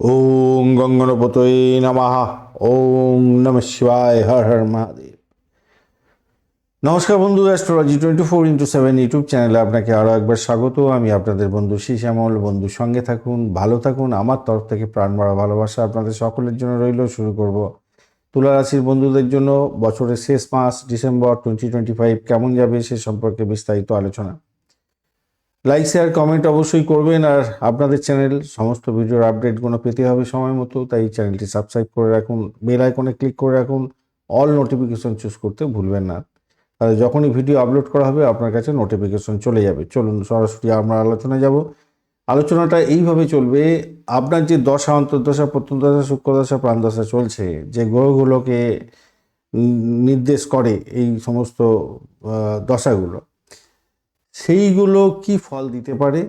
ওম গঙ্গনপতয়ে নমঃ ওম নম শিবায় হর হর মহাদেব নমস্কার বন্ধু astrology twenty four into seven YouTube চ্যানেলে আপনাকে আরও একবার স্বাগত। আমি আপনাদের বন্ধু শ্যামল বন্ধু, সঙ্গে থাকুন, ভালো থাকুন। আমার তরফ থেকে প্রাণ ভরা ভালোবাসা আপনাদের সকলের জন্য রইল। শুরু করব তুলা রাশির বন্ধুদের জন্য। বছরের শেষ মাস ডিসেম্বর টোয়েন্টি টোয়েন্টি ফাইভ কেমন যাবে সে সম্পর্কে বিস্তারিত আলোচনা। লাইক শেয়ার কমেন্ট অবশ্যই করবেন আর আপনাদের চ্যানেল সমস্ত ভিডিওর আপডেটগুলো পেতে হবে সময় মতো। তাই চ্যানেলটি সাবস্ক্রাইব করে রাখুন বেল আইকনে ক্লিক করে রাখুন। অল নোটিফিকেশন চুজ করতে ভুলবেন না। তাহলে যখনই ভিডিও আপলোড করা হবে, আপনার কাছে নোটিফিকেশন চলে যাবে। চলুন, সরাসরি আমরা আলোচনায় যাব। আলোচনাটা এইভাবে চলবে, আপনার যে দশা, অন্তর্দশা, প্রত্যন্তদশা, সূক্ষ্মদশা, প্রাণদশা চলছে, যে গ্রহগুলোকে নির্দেশ করে এই সমস্ত দশাগুলো সেইগুলো কি ফল দিতে পারে?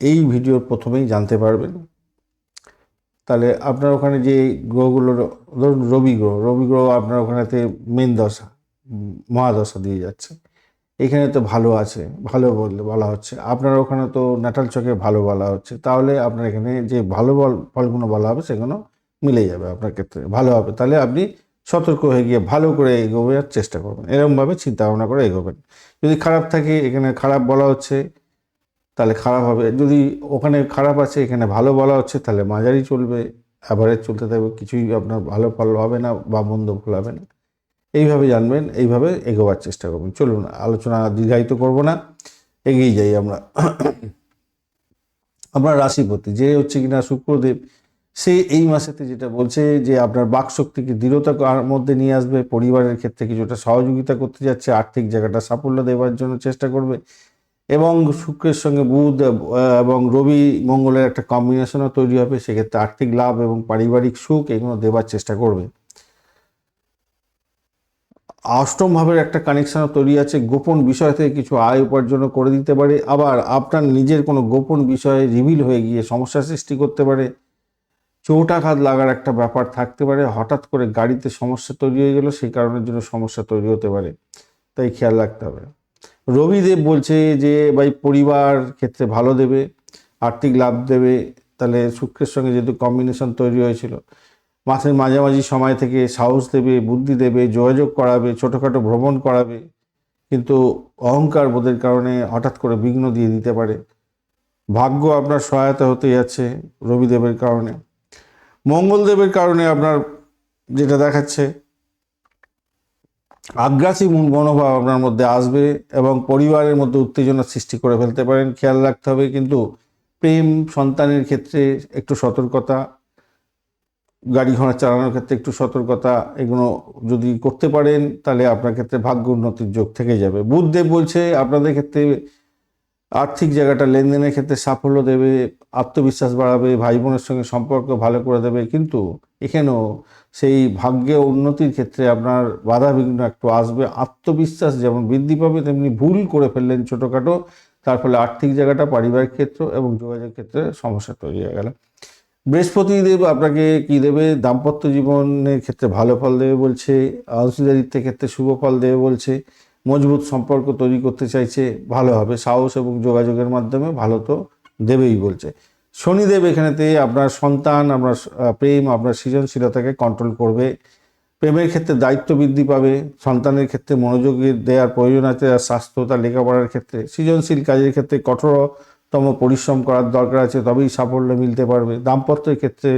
এই ভিডিওর প্রথমেই জানতে পারবেন। তাহলে আপনার ওখানে যে গ্রহগুলো, ধরুন রবি গ্রহ রবি গ্রহ আপনার ওখানেতে মেন দশা মহাদশা দিয়ে যাচ্ছে। এখানে তো ভালো আছে, ভালো বললে বলা হচ্ছে। আপনার ওখানে তো নাটাল চকে ভালো বলা হচ্ছে। তাহলে আপনার এখানে যে ভালো ফলগুলো বলা হবে, সেগুলো মিলে যাবে আপনার ক্ষেত্রে। ভালো হবে। তাহলে আপনি সতর্ক হয়ে গিয়ে ভালো করে এগোবার চেষ্টা করবেন। এরকমভাবে চিন্তা ভাবনা করে এগোবেন। যদি খারাপ থাকে, এখানে খারাপ বলা হচ্ছে, তাহলে খারাপ হবে। যদি ওখানে খারাপ আছে, এখানে ভালো বলা হচ্ছে, তাহলে মাঝারি চলবে অ্যাভারেজ চলতে থাকবে। কিছুই আপনার ভালো ফল হবে না বা মন্দ ফল হবে না। এইভাবে জানবেন, এইভাবে এগোবার চেষ্টা করবেন। চলুন, আলোচনা দীর্ঘায়িত করব না, এগিয়ে যাই আমরা। আপনার রাশিপতি, যে হচ্ছে কিনা শুক্রদেব সে এই মাসেতে যেটা বলছে যে আপনার বাকশক্তিকে দৃঢ়তা করার মধ্যে নিয়ে আসবে, পরিবারের ক্ষেত্রে কিছুটা সহযোগিতা করতে যাচ্ছে, আর্থিক জায়গাটা সাফল্য দেওয়ার জন্য চেষ্টা করবে এবং শুক্রের সঙ্গে বুধ এবং রবি মঙ্গলের একটা কম্বিনেশনও তৈরি হবে, সেক্ষেত্রে আর্থিক লাভ এবং পারিবারিক সুখ এগুলো দেওয়ার চেষ্টা করবে। অষ্টম ভাবের একটা কানেকশনও তৈরি আছে, গোপন বিষয় থেকে কিছু আয় উপার্জনও করে দিতে পারে, আবার আপনার নিজের কোনো গোপন বিষয়ে রিভিল হয়ে গিয়ে সমস্যা সৃষ্টি করতে পারে। চৌটাঘাত লাগার একটা ব্যাপার থাকতে পারে। হঠাৎ করে গাড়িতে সমস্যা তৈরি হয়ে গেল, সেই কারণের জন্য সমস্যা তৈরি হতে পারে। তাই খেয়াল রাখতে হবে। রবিদেব বলছে যে, ভাই, পরিবার ক্ষেত্রে ভালো দেবে, আর্থিক লাভ দেবে। তাহলে শুক্রের সঙ্গে যেহেতু কম্বিনেশন তৈরি হয়েছিল মাসের মাঝামাঝি সময় থেকে সাহস দেবে, বুদ্ধি দেবে, যোগাযোগ করাবে, ছোটোখাটো ভ্রমণ করাবে। কিন্তু অহংকার বোধের কারণে হঠাৎ করে বিঘ্ন দিয়ে দিতে পারে। ভাগ্য আপনার সহায়তা হতে যাচ্ছে রবিদেবের কারণে। মঙ্গলদেবের কারণে আপনার যেটা দেখাচ্ছে, আগ্রাসী মন- মনোভাব আপনার মধ্যে আসবে এবং পরিবারের মধ্যে উত্তেজনা সৃষ্টি করে ফেলতে পারেন। খেয়াল রাখতে হবে কিন্তু প্রেম, সন্তানের ক্ষেত্রে একটু সতর্কতা, গাড়ি ঘোড়া চালানোর ক্ষেত্রে একটু সতর্কতা, এগুলো যদি করতে পারেন তাহলে আপনার ক্ষেত্রে ভাগ্য উন্নতির যোগ থেকে যাবে। বুধদেব বলছে, আপনাদের ক্ষেত্রে আর্থিক জায়গাটা লেনদেনের ক্ষেত্রে সাফল্য দেবে, আত্মবিশ্বাস বাড়াবে ভাই বোনের সঙ্গে সম্পর্ক ভালো করে দেবে। কিন্তু এখানেও সেই ভাগ্যে উন্নতির ক্ষেত্রে আপনার বাধা বিঘ্ন একটু আসবে। আত্মবিশ্বাস যেমন বৃদ্ধি পাবে, তেমনি ভুল করে ফেললেন ছোটোখাটো, তার ফলে আর্থিক জায়গাটা পারিবারিক ক্ষেত্র এবং যোগাযোগ ক্ষেত্রে সমস্যা তৈরি হয়ে গেল। বৃহস্পতি দেব আপনাকে কি দেবে? দাম্পত্য জীবনের ক্ষেত্রে ভালো ফল দেবে বলছে অংশীদারিত্বের ক্ষেত্রে শুভ ফল দেবে বলছে। মজবুত সম্পর্ক তৈরি করতে চাইছে, ভালো হবে। সাহস এবং যোগাযোগের মাধ্যমে ভালো তো দেবেই বলছে। শনিদেব এখানেতে আপনার সন্তান, আপনার প্রেম, আপনার সৃজনশীলতাকে কন্ট্রোল করবে। প্রেমের ক্ষেত্রে দায়িত্ব বৃদ্ধি পাবে। সন্তানের ক্ষেত্রে মনোযোগী দেওয়ার প্রয়োজন আছে আর স্বাস্থ্য, তার লেখাপড়ার ক্ষেত্রে। সৃজনশীল কাজের ক্ষেত্রে কঠোরতম পরিশ্রম করার দরকার আছে, তবেই সাফল্য মিলতে পারবে। দাম্পত্যের ক্ষেত্রে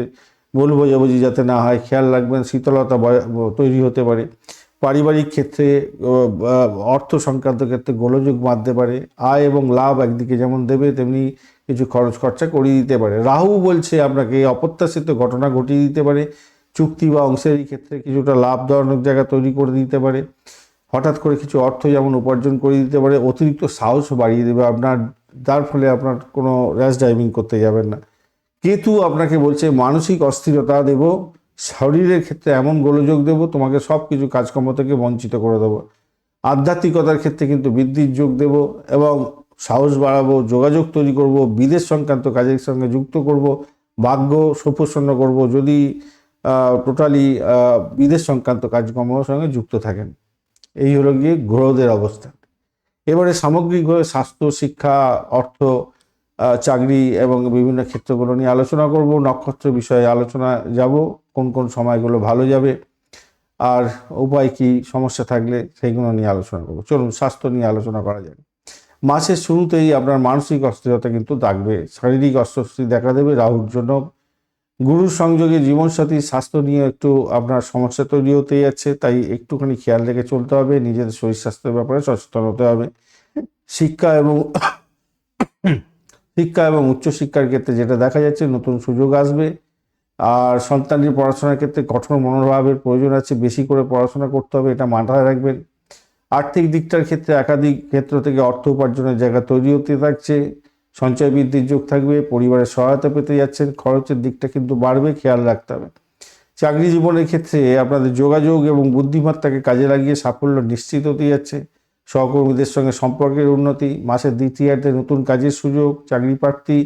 ভুল বোঝাবুঝি যাতে না হয়, খেয়াল রাখবেন, শীতলতা তৈরি হতে পারে। পারিবারিক ক্ষেত্রে অর্থ সংক্রান্ত ক্ষেত্রে গোলযোগ বাঁধতে পারে, আয় এবং লাভ একদিকে যেমন দেবে, তেমনি কিছু খরচ খরচা করিয়ে দিতে পারে। রাহু বলছে আপনাকে অপ্রত্যাশিত ঘটনা ঘটিয়ে দিতে পারে, চুক্তি বা অংশের ক্ষেত্রে কিছুটা লাভজনক জায়গা তৈরি করে দিতে পারে। হঠাৎ করে কিছু অর্থ যেমন উপার্জন করে দিতে পারে, অতিরিক্ত সাহস বাড়িয়ে দেবে আপনার, যার ফলে আপনার কোনো র্যাশ ড্রাইভিং করতে যাবেন না। কেতু আপনাকে বলছে, মানসিক অস্থিরতা দেব শরীরের ক্ষেত্রে এমন গোলযোগ দেব, তোমাকে সব কিছু কাজকর্ম থেকে বঞ্চিত করে দেবো। আধ্যাত্মিকতার ক্ষেত্রে কিন্তু বৃদ্ধির যোগ দেব এবং সাহস বাড়াবো, যোগাযোগ তৈরি করব, বিদেশ সংক্রান্ত কাজের সঙ্গে যুক্ত করব, ভাগ্য সুপ্রসন্ন করব, যদি টোটালি বিদেশ সংক্রান্ত কাজকর্মের সঙ্গে যুক্ত থাকেন। এই হলো গিয়ে গ্রহদের অবস্থান। এবারে সামগ্রিকভাবে স্বাস্থ্য, শিক্ষা, অর্থ চাকরি এবং বিভিন্ন ক্ষেত্রগুলো নিয়ে আলোচনা করব, নক্ষত্র বিষয়ে আলোচনা যাব, কোন কোন সময়গুলো ভালো যাবে, আর উপায় কি, সমস্যা থাকলে সেইগুলো নিয়ে আলোচনা করব। চলুন, স্বাস্থ্য নিয়ে আলোচনা করা যাবে মাসের শুরুতেই আপনার মানসিক অস্থিরতা কিন্তু থাকবে শারীরিক অস্বস্তি দেখা দেবে রাহুর জন্য গুরুর সংযোগে জীবনসাথী, স্বাস্থ্য নিয়ে একটু আপনার সমস্যা তৈরি হতে যাচ্ছে, তাই একটুখানি খেয়াল রেখে চলতে হবে, নিজেদের শরীর স্বাস্থ্যের ব্যাপারে সচেতন হতে হবে। শিক্ষা এবং শিক্ষা এবং উচ্চশিক্ষার ক্ষেত্রে যেটা দেখা যাচ্ছে, নতুন সুযোগ আসবে। আর সন্তানের পড়াশোনার ক্ষেত্রে কঠোর মনোভাবের প্রয়োজন আছে, বেশি করে পড়াশোনা করতে হবে, এটা মাথায় রাখবেন। আর্থিক দিকটার ক্ষেত্রে, একাধিক ক্ষেত্র থেকে অর্থ উপার্জনের জায়গা তৈরি হতে থাকছে, সঞ্চয় বৃদ্ধির যোগ থাকবে, পরিবারের সহায়তা পেতে যাচ্ছেন, খরচের দিকটা কিন্তু বাড়বে, খেয়াল রাখতে হবে। চাকরি জীবনের ক্ষেত্রে আপনাদের যোগাযোগ এবং বুদ্ধিমত্তাকে কাজে লাগিয়ে সাফল্য নিশ্চিত হতে যাচ্ছে। সহকর্মীদের সঙ্গে সম্পর্কের উন্নতি, মাসের দ্বিতীয়ার্ধে নতুন কাজের সুযোগ, চাকরি প্রার্থী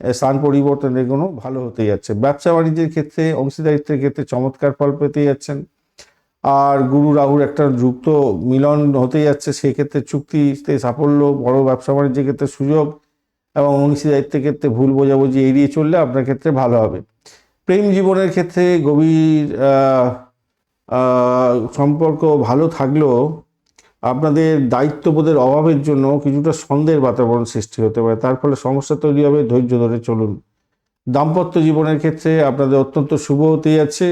স্থান পরিবর্তন এগুলো ভালো হতে যাচ্ছে। ব্যবসা বাণিজ্যের ক্ষেত্রে, অংশীদারিত্বের ক্ষেত্রে চমৎকার ফল পেতে যাচ্ছেন। আর গুরু রাহুর একটা যুক্ত মিলন হতে যাচ্ছে, সেক্ষেত্রে চুক্তিতে সাফল্য, বড় ব্যবসা বাণিজ্যের ক্ষেত্রে সুযোগ এবং অংশীদারিত্বের ক্ষেত্রে ভুল বোঝাবুঝি এড়িয়ে চললে আপনার ক্ষেত্রে ভালো হবে। প্রেম জীবনের ক্ষেত্রে গভীর সম্পর্ক ভালো থাকলেও আপনাদের দায়িত্ববোধের অভাবের জন্য কিছুটা সন্দেহের বাতাবরণ সৃষ্টি হতে পারে। তার ফলে সমস্যা তৈরি হবে, ধৈর্য ধরে চলুন। দাম্পত্য জীবনের ক্ষেত্রে আপনাদের অত্যন্ত শুভ হতে যাচ্ছে।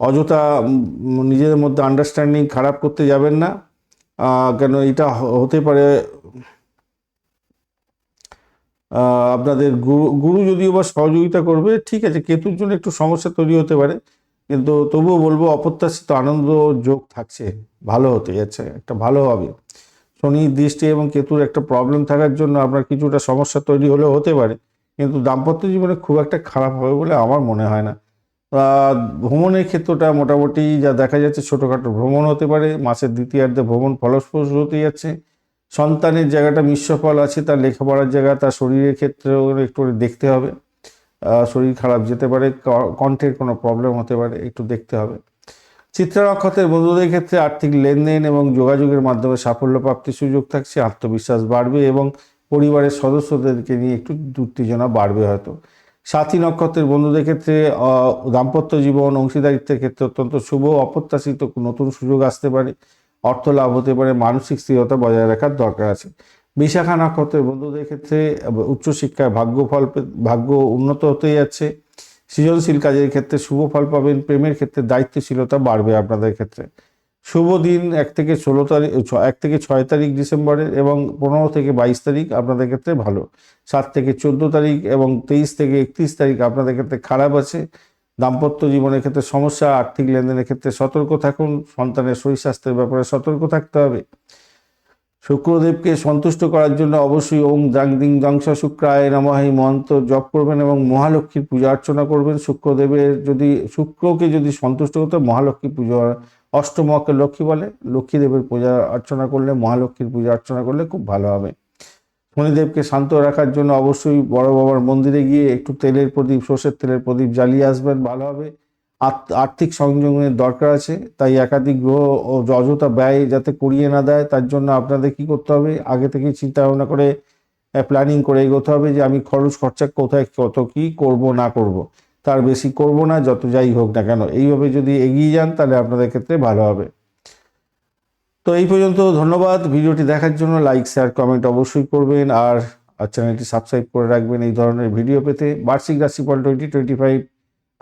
অযথা নিজেদের মধ্যে আন্ডারস্ট্যান্ডিং খারাপ করতে যাবেন না। কেন এটা হতে পারে আপনাদের গুরু গুরু যদিও বা সহযোগিতা করবে, ঠিক আছে, কেতুর জন্য একটু সমস্যা তৈরি হতে পারে। কিন্তু তবুও বলব, অপ্রত্যাশিত আনন্দ যোগ থাকছে, ভালো হতে যাচ্ছে, একটা ভালো হবে। শনির দৃষ্টি এবং কেতুর একটা প্রবলেম থাকার জন্য আপনার কিছুটা সমস্যা তৈরি হলেও হতে পারে, কিন্তু দাম্পত্য জীবনে খুব একটা খারাপ হবে বলে আমার মনে হয় না। ভ্রমণের ক্ষেত্রটা মোটামুটি যা দেখা যাচ্ছে, ছোটোখাটো ভ্রমণ হতে পারে, মাসের দ্বিতীয়ার্ধে ভ্রমণ ফলস্পর্শ হতে যাচ্ছে। সন্তানের জায়গাটা মিশ্র ফল আছে, তার লেখাপড়ার জায়গা, তার শরীরের ক্ষেত্রেও একটু দেখতে হবে। শরীর খারাপ যেতে পারে কণ্ঠের কোনো প্রবলেম হতে পারে, একটু দেখতে হবে। চিত্রা নক্ষত্রের বন্ধুদের ক্ষেত্রে আর্থিক লেনদেন এবং যোগাযোগের মাধ্যমে সাফল্য প্রাপ্তির সুযোগ থাকছে, আত্মবিশ্বাস বাড়বে এবং পরিবারের সদস্যদেরকে নিয়ে একটু উত্তেজনা বাড়বে হয়তো। সাথী নক্ষত্রের বন্ধুদের ক্ষেত্রে দাম্পত্য জীবন, অংশীদারিত্বের ক্ষেত্রে অত্যন্ত শুভ, অপ্রত্যাশিত নতুন সুযোগ আসতে পারে, অর্থ লাভ হতে পারে, মানসিক স্থিরতা বজায় রাখার দরকার আছে। বিশাখা নক্ষত্রের বন্ধুদের ক্ষেত্রে উচ্চশিক্ষায় ভাগ্য ফল ভাগ্য উন্নত হতে যাচ্ছে। সৃজনশীল কাজের ক্ষেত্রে শুভ ফল পাবেন, প্রেমের ক্ষেত্রে দায়িত্বশীলতা বাড়বে আপনাদের ক্ষেত্রে। শুভ দিন এক থেকে ষোলো তারিখ এক থেকে ছয় তারিখ ডিসেম্বরের এবং পনেরো থেকে বাইশ তারিখ আপনাদের ক্ষেত্রে ভালো। সাত থেকে চোদ্দ তারিখ এবং তেইশ থেকে একত্রিশ তারিখ আপনাদের ক্ষেত্রে খারাপ আছে। দাম্পত্য জীবনের ক্ষেত্রে সমস্যা, আর্থিক লেনদেনের ক্ষেত্রে সতর্ক থাকুন, সন্তানের শরীর স্বাস্থ্যের ব্যাপারে সতর্ক থাকতে হবে। শুক্রদেবকে সন্তুষ্ট করার জন্য অবশ্যই ওম জাং দিং জংস শুক্রায় নমঃ এই মন্ত্র জপ করবেন এবং মহালক্ষ্মীর পূজা অর্চনা করবেন। শুক্রদেবের যদি, শুক্রকে যদি সন্তুষ্ট করতে মহালক্ষ্মী পুজো অষ্টমকে লক্ষ্মী বলে, লক্ষ্মীদেবের পূজা অর্চনা করলে, মহালক্ষ্মীর পূজা অর্চনা করলে খুব ভালো হবে। শনিদেবকে শান্ত রাখার জন্য অবশ্যই বড় বাবার মন্দিরে গিয়ে একটু তেলের প্রদীপ, সর্ষের তেলের প্রদীপ জ্বালিয়ে আসবেন, ভালো হবে। আর্থিক সংযোগনের দরকার আছে, তাই একাধিক গ্রহ ও অযথা ব্যয় যাতে করিয়ে না দেয়, তার জন্য আপনাদের কি করতে হবে? আগে থেকে চিন্তা ভাবনা করে প্ল্যানিং করে এগোতে হবে যে আমি খরচ খরচা কোথায় কত কি করব, না করব। তার বেশি করব না, যত যাই হোক না কেন। এইভাবে যদি এগিয়ে যান, তাহলে আপনাদের ক্ষেত্রে ভালো হবে। তো এই পর্যন্ত ধন্যবাদ। ভিডিওটি দেখার জন্য লাইক শেয়ার কমেন্ট অবশ্যই করবেন। আর চ্যানেলটি সাবস্ক্রাইব করে রাখবেন এই ধরনের ভিডিও পেতে। বার্ষিক রাশিফল twenty twenty five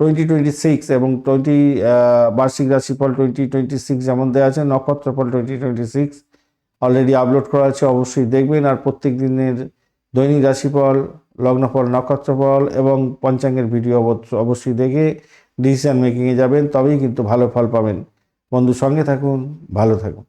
twenty twenty six এবং টোয়েন্টি বার্ষিক রাশিফল টোয়েন্টি টোয়েন্টি সিক্স যেমন দেওয়া আছে, নক্ষত্রফল twenty twenty six already upload করা আছে, অবশ্যই দেখবেন। আর প্রত্যেক দিনের দৈনিক রাশিফল, লগ্নফল, নক্ষত্রফল এবং পঞ্চাঙ্গের ভিডিও অবশ্য- অবশ্যই দেখে ডিসিশন মেকিংয়ে যাবেন, তবেই কিন্তু ভালো ফল পাবেন। বন্ধু সঙ্গে থাকুন, ভালো থাকুন।